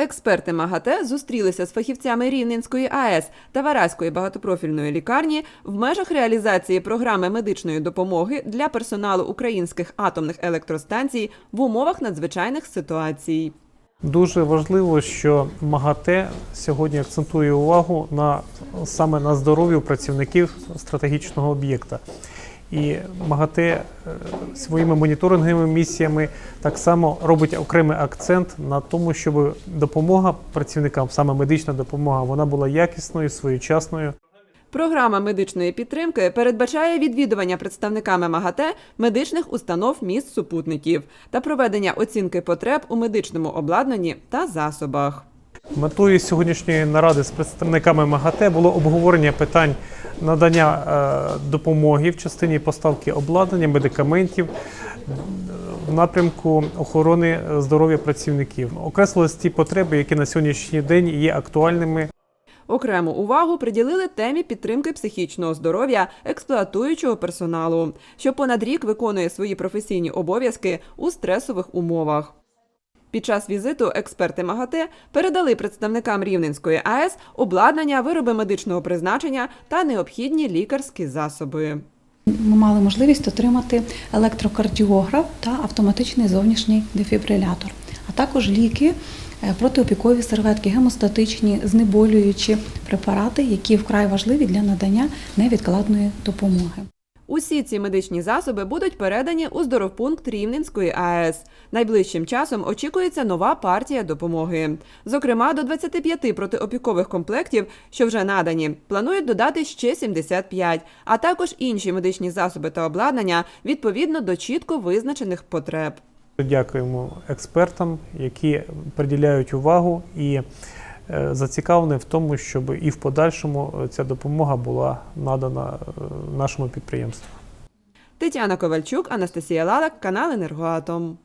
Експерти МАГАТЕ зустрілися з фахівцями Рівненської АЕС та Вараської багатопрофільної лікарні в межах реалізації програми медичної допомоги для персоналу українських атомних електростанцій в умовах надзвичайних ситуацій. Дуже важливо, що МАГАТЕ сьогодні акцентує увагу на саме на здоров'ю працівників стратегічного об'єкта. І МАГАТЕ е, своїми моніторинговими місіями так само робить окремий акцент на тому, щоб допомога працівникам, саме медична допомога, вона була якісною, своєчасною. Програма медичної підтримки передбачає відвідування представниками МАГАТЕ медичних установ міст супутників та проведення оцінки потреб у медичному обладнанні та засобах. Метою сьогоднішньої наради з представниками МАГАТЕ було обговорення питань надання е, допомоги в частині поставки обладнання, медикаментів е, в напрямку охорони здоров'я працівників. Окреслились ті потреби, які на сьогоднішній день є актуальними. Окрему увагу приділили темі підтримки психічного здоров'я експлуатуючого персоналу, що понад рік виконує свої професійні обов'язки у стресових умовах. Під час візиту експерти МАГАТЕ передали представникам Рівненської АЕС обладнання, вироби медичного призначення та необхідні лікарські засоби. Ми мали можливість отримати електрокардіограф та автоматичний зовнішній дефібрилятор, а також ліки, е, протиопікові серветки, гемостатичні, знеболюючі препарати, які вкрай важливі для надання невідкладної допомоги. Усі ці медичні засоби будуть передані у здоровпункт Рівненської АЕС. Найближчим часом очікується нова партія допомоги. Зокрема, до 25 протиопікових комплектів, що вже надані, планують додати ще 75, а також інші медичні засоби та обладнання відповідно до чітко визначених потреб. Дякуємо експертам, які приділяють увагу і е, зацікавлені в тому, щоб і в подальшому е, ця допомога була надана е, нашому підприємству. Тетяна Ковальчук, Анастасія Лалак, канал Енергоатом.